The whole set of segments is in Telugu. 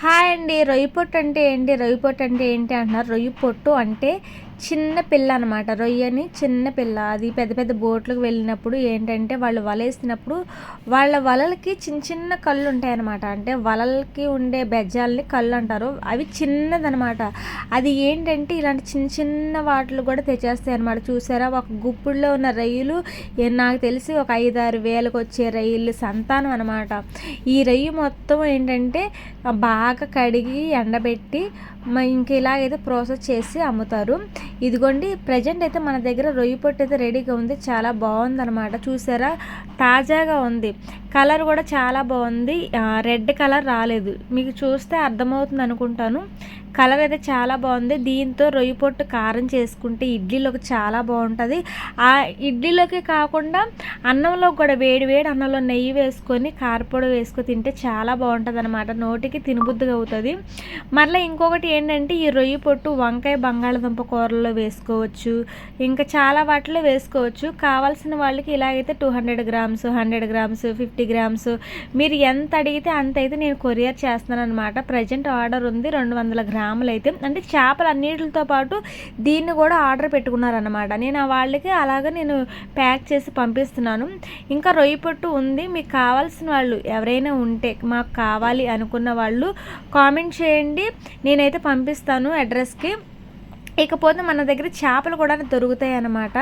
Hi. అండి రొయ్యి పొట్టు అంటే ఏంటి? రొయ్యి పొట్టు అంటే ఏంటి అంటున్నారు? రొయ్యి పొట్టు అంటే చిన్న పిల్ల అనమాట రొయ్యని చిన్న పిల్ల. అది పెద్ద పెద్ద బోట్లకు వెళ్ళినప్పుడు ఏంటంటే వాళ్ళు వలేసినప్పుడు వాళ్ళ వలలకి చిన్న చిన్న కళ్ళు ఉంటాయన్నమాట అంటే వలలకి ఉండే బెజ్జాలని కళ్ళు అంటారు. అవి చిన్నదనమాట అది ఏంటంటే ఇలాంటి చిన్న చిన్న వాటిలు కూడా తెచ్చేస్తాయి అనమాట చూసారా? ఒక గుప్పుడులో ఉన్న రొయ్యలు నాకు తెలిసి ఒక ఐదారు వేలకు వచ్చే రొయ్యలు సంతానం అనమాట ఈ రొయ్యి మొత్తం ఏంటంటే బాగా కడిగి ఎండబెట్టి ఇంక ఇలాగైతే ప్రాసెస్ చేసి అమ్ముతారు. ఇదిగోండి ప్రజెంట్ అయితే మన దగ్గర రొయ్యి పొట్టు అయితే రెడీగా ఉంది. చాలా బాగుందనమాట చూసారా? తాజాగా ఉంది. కలర్ కూడా చాలా బాగుంది. రెడ్ కలర్ రాలేదు. మీకు చూస్తే అర్థమవుతుంది అనుకుంటాను. కలర్ అయితే చాలా బాగుంది. దీంతో రొయ్యి పొట్టు కారం చేసుకుంటే ఇడ్లీలోకి చాలా బాగుంటుంది. ఆ ఇడ్లీలోకి కాకుండా అన్నంలో కూడా వేడి వేడి అన్నంలో నెయ్యి వేసుకొని కారపొడి వేసుకొని తింటే చాలా బాగుంటుంది అనమాట నోటికి తినబుద్ధిగా అవుతుంది. మరలా ఇంకొకటి ఏంటంటే ఈ రొయ్యి పొట్టు వంకాయ బంగాళదుంప కూరల్లో వేసుకోవచ్చు. ఇంకా చాలా వాటిలో వేసుకోవచ్చు. కావాల్సిన వాళ్ళకి ఇలాగైతే two hundred grams hundred grams fifty grams మీరు ఎంత అడిగితే అంత అయితే నేను కొరియర్ చేస్తున్నాను అనమాట ప్రజెంట్ ఆర్డర్ ఉంది రెండు వందల గ్రాములు అయితే అంటే చేపలు అన్నిటితో పాటు దీన్ని కూడా ఆర్డర్ పెట్టుకున్నారనమాట నేను ఆ వాళ్ళకి అలాగ నేను ప్యాక్ చేసి పంపిస్తున్నాను. ఇంకా రొయ్యి పొట్టు ఉంది. మీకు కావాల్సిన వాళ్ళు ఎవరైనా ఉంటే మాకు కావాలి అనుకున్న వాళ్ళు కామెంట్ చేయండి. నేనైతే పంపిస్తాను అడ్రస్కి. ఇకపోతే మన దగ్గర చేపలు కూడా దొరుకుతాయి అనమాట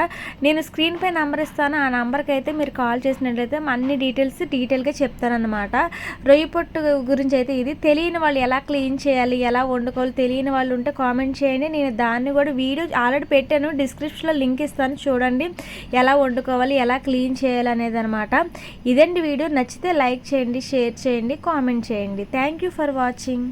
నేను స్క్రీన్ పై నెంబర్ ఇస్తాను. ఆ నెంబర్కి అయితే మీరు కాల్ చేసినట్లయితే అన్ని డీటెయిల్స్ డీటెయిల్గా చెప్తానమాట రొయ్యి పొట్టు గురించి అయితే ఇది. తెలియని వాళ్ళు ఎలా క్లీన్ చేయాలి ఎలా వండుకోవాలి తెలియని వాళ్ళు ఉంటే కామెంట్ చేయండి. నేను దాన్ని కూడా వీడియో ఆల్రెడీ పెట్టాను. డిస్క్రిప్షన్లో లింక్ ఇస్తాను. చూడండి ఎలా వండుకోవాలి ఎలా క్లీన్ చేయాలి అనేది అనమాట ఇదండి వీడియో. నచ్చితే లైక్ చేయండి షేర్ చేయండి కామెంట్ చేయండి. Thank you for watching.